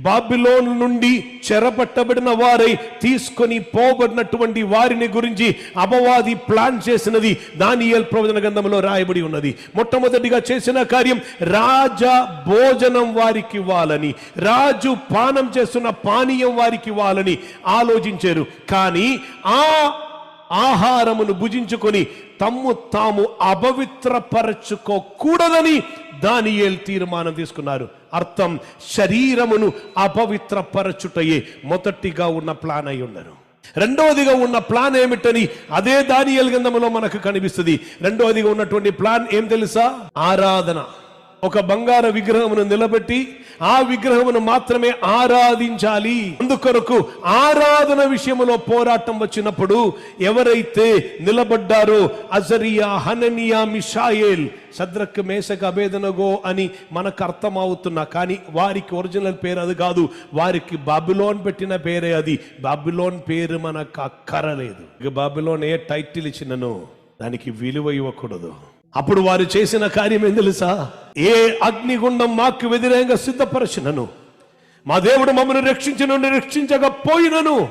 Babylon నుండి చెరపట్టబడిన వారై తీసుకొని పోబడినటువంటి వారిని గురించి అపవాది ప్లాన్ చేసినది దానియల్ ప్రవచన గ్రంథంలో రాయబడి ఉన్నది. మొట్టమొదటిగా చేసిన కార్యం రాజ భోజనం వారికి ఇవ్వాలని రాజు పానం చేస్తున్న పానీయం వారికి ఇవ్వాలని ఆలోచించారు. కానీ ఆ ఆహారమును భుజించుకొని తమ్ము తాము అపవిత్రపరచుకోకూడదని దానియేల్ తీర్మానం తీసుకున్నారు. అర్థం శరీరమును అపవిత్రపరచుటయే మొదటిగా ఉన్న ప్లాన్ అయి ఉన్నారు. రెండవదిగా ఉన్న ప్లాన్ ఏమిటని అదే దానియల్ గంధములో మనకు కనిపిస్తుంది. రెండవదిగా ఉన్నటువంటి ప్లాన్ ఏం తెలుసా? ఆరాధన. ఒక బంగార విగ్రహమును నిలబెట్టి ఆ విగ్రహమును మాత్రమే ఆరాధించాలి. అందుకొరకు ఆరాధన విషయంలో పోరాటం వచ్చినప్పుడు ఎవరైతే నిలబడ్డారో అజరియా హననియా మిషాయేల్ సద్రక్ మేసక అభేదనగో అని మనకు అర్థమవుతున్నా. కానీ వారికి ఒరిజినల్ పేరు అది కాదు. వారికి బాబిలోన్ పెట్టిన పేరే అది. బాబిలోన్ పేరు మనకు అక్కరలేదు. ఇక బాబిలోన్ ఏ టైటిల్ ఇచ్చినను దానికి విలువ ఇవ్వకూడదు. అప్పుడు వారు చేసిన కార్యం ఏం తెలుసా? ఏ అగ్నిగుండం మాకు వ్యతిరేకంగా సిద్ధపరచినను మా దేవుడు మమ్మల్ని రక్షించను రక్షించకపోయినను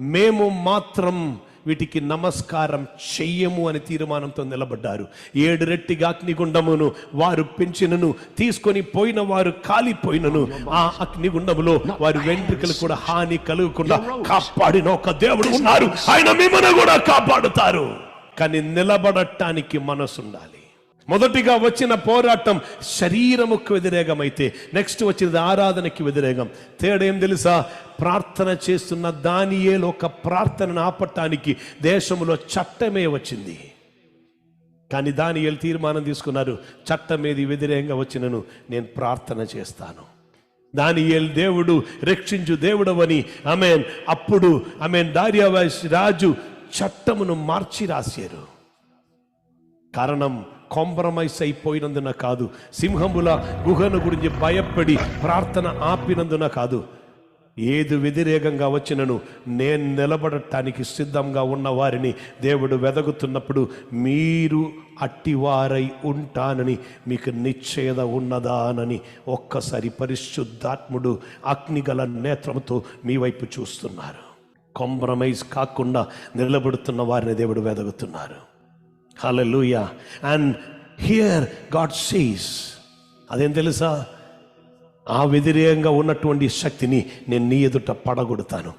మేము మాత్రం వీటికి నమస్కారం చెయ్యము అని తీర్మానంతో నిలబడ్డారు. ఏడు రెట్టిగా అగ్నిగుండమును వారు పెంచినను తీసుకొని పోయిన వారు కాలిపోయినను. ఆ అగ్నిగుండములో వారి వెంట్రుకలు కూడా హాని కలుగకుండా కాపాడిన ఒక దేవుడు ఉన్నారు. ఆయన మిమ్మల్ని కూడా కాపాడుతారు. కానీ నిలబడటానికి మనసు ఉండాలి మొదటిగా వచ్చిన పోరాటం శరీరముకు వ్యతిరేకమైతే నెక్స్ట్ వచ్చినది ఆరాధనకి వ్యతిరేకం. తేడా ఏం తెలుసా? ప్రార్థన చేస్తున్న దానియేలు ఒక ప్రార్థనను ఆపటానికి దేశంలో చట్టమే వచ్చింది. కానీ దానియేలు తీర్మానం తీసుకున్నారు. చట్టం ఏది వ్యతిరేకంగా వచ్చినను నేను ప్రార్థన చేస్తాను. దానియేల్ దేవుడు రక్షించు దేవుడవని ఆమెన్. అప్పుడు ఆమెన్ దార్యావాస్ రాజు చట్టమును మార్చి రాశారు. కారణం కాంప్రమైజ్ అయిపోయినందున కాదు. సింహముల గుహను గురించి భయపడి ప్రార్థన ఆపినందున కాదు. ఏది వ్యతిరేకంగా వచ్చినను నేను నిలబడటానికి సిద్ధంగా ఉన్న వారిని దేవుడు వెదగుతున్నప్పుడు మీరు అట్టివారై ఉంటానని మీకు నిశ్చయత ఉన్నదానని ఒక్కసారి పరిశుద్ధాత్ముడు అగ్నిగల నేత్రంతో మీ వైపు చూస్తున్నారు. కాంప్రమైజ్ కాకుండా నిలబడుతున్న వారిని దేవుడు వెదగుతున్నారు hallelujah and here God sees అదేం తెలుసా? ఆ వ్యతిరేకంగా ఉన్నటువంటి శక్తిని నేను నీ ఎదుట పడగొడతాను.